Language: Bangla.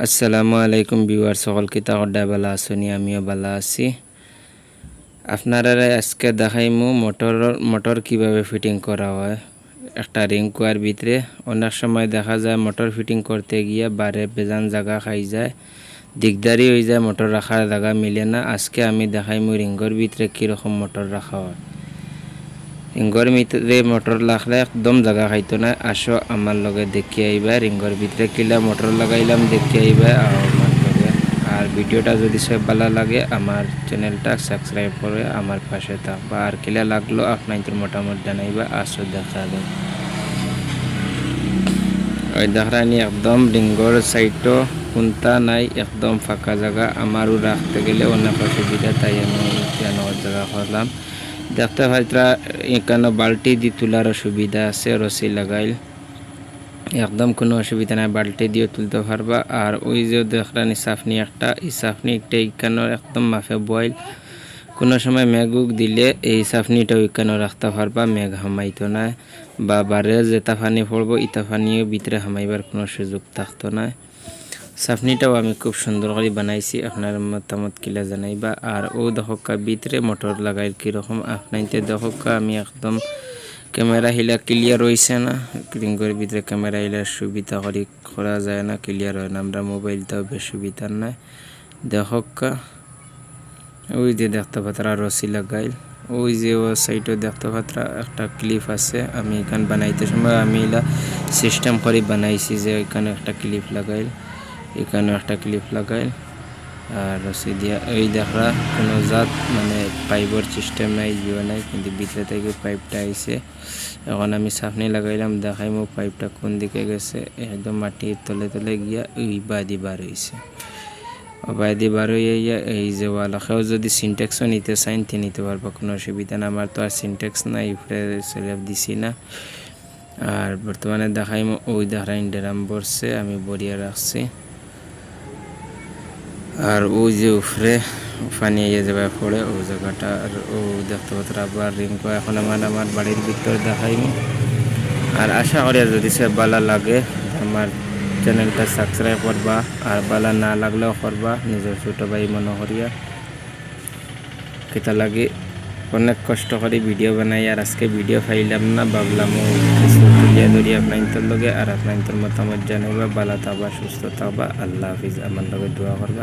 আসসালামু আলাইকুম বিওয়ার সকল কিতা কড্ডা বালা আসনি আমিও বালা আছি। আপনারা আজকে দেখাইমু মোটর মোটর কীভাবে ফিটিং করা হয়। একটা রিং কুয়ার ভিতরে। অনেক সময় দেখা যায় মোটর ফিটিং করতে গিয়ে বারে বেজান জায়গা খাই যায় দিকদারি হয়ে যায় মোটর রাখার জায়গা মিলে না। আজকে আমি দেখাইমু রিঙ্গর ভিতরে কীরকম মোটর রাখা হয়। রিঙ্গর ভিতরে মোটর লাগলে একদম জায়গা খাইতো না। আসো আমার লগে দেখি আইবা রিঙ্গর ভিতরে কিলা মোটর লাগাইলাম, দেখি আইবা আমার লগে। আর ভিডিওটা যদি সব ভালো লাগে আমার চ্যানেলটা সাবস্ক্রাইব করে আমার পাশে থাকবা। আর কিলা লাগল আপনাদের মোটামুটি জানাইবা আসো দেখা যায় ওই দেখানি একদম রিঙ্গর সাইডও কোনটা নাই, একদম ফাঁকা জায়গা আমারও রাখতে গেলে অনেক অসুবিধা তাই আমি জায়গা করলাম দেখতে পাইতরা এখানে বালতি দি তোলার সুবিধা আছে, রসি লাগাইল। একদম কোনো অসুবিধা নাই, বালতি দিয়ে তুলতে পারবা। আর ওই যে দেখরানি সাফনি একটা সাফনি একটা এখানে একদম মাফে বয়েল। কোনো সময় মেঘুক দিলে এই সাফনিটা ওইখানে রাখতে পারবা, মেঘ হামাইতো না। বা বারে যেটা পানি পড়ব ইটা পানিও ভিতরে হামাইবার কোনো সুযোগ থাকতো না। সাফনিটাও আমি খুব সুন্দর করে বানাইছি। আপনার মতামত কিলা জানাইবা? আর ও দহকা ভিতরে মোটর লাগাই কীরকম? আপনাইতে দহকা আমি একদম ক্যামেরা হিলা ক্লিয়ার হয়েছে না। রিঙ্গের ভিতরে ক্যামেরা হিলা সুবিধা করি করা যায় না, ক্লিয়ার হয় না। আমরা মোবাইলটাও বেশ সুবিধা নাই দহকা, ওই যে দেখতে পাত্রা রসি লাগাইল। ওই যে ও সাইডও দেখতে পাত্রা একটা ক্লিপ আছে। আমি এখানে বানাইতে সময় আমি এলা সিস্টেম করে বানাইছি যে এখানে একটা ক্লিপ লাগাইল। এখানে একটা ক্লিপ লাগাই। আর রসি দিয়া এই দেখা কোনো জাত মানে পাইপের সিস্টেম নাই, জিও নাই, কিন্তু ভিতরে থেকে পাইপটা আইছে। এখন আমি সাফনি লাগাইলাম, দেখাইমো পাইপটা কোন দিকে গেছে। একদম মাটির তলে তলে গিয়া ওই বাদি বার হয়েছে বাইদি বার হয়ে এই যে ওয়ালাকেও যদি সিনটেক্সও নিতে চাইন, তে নিতে পারব, কোনো অসুবিধা না আমার তো আর সিনটেক্স নাই, উপরে সেলেব দিছি না। আর বর্তমানে দেখাই ওই দেখাই ড্রাম বসছে আমি বরিয়া রাখছি। আর ওই যে উপরে পানি ইয়ে যাবে পড়ে ওই জায়গাটা আর ও দেখতে পাত্র আবার রিঙ্কো এখন আমার আমার বাড়ির ভিতর দেখাইনি আর আশা করি যদি সে বালা লাগে, আমার চ্যানেলটা সাবস্ক্রাইব করবা, আর বালা না লাগলেও করবা, নিজের ছোটো ভাই মনে করিয়া। কেতা লাগে অনেক কষ্ট করে ভিডিও বানাই, আর আজকে ভিডিও পাইলাম না, ভাবলাম আপনার লগে, আর আপনার মতামত জানাইবা। বালা থাকবা সুস্থ থাকবা আল্লাহ হাফিজ, আমার লগে দোয়া করবা।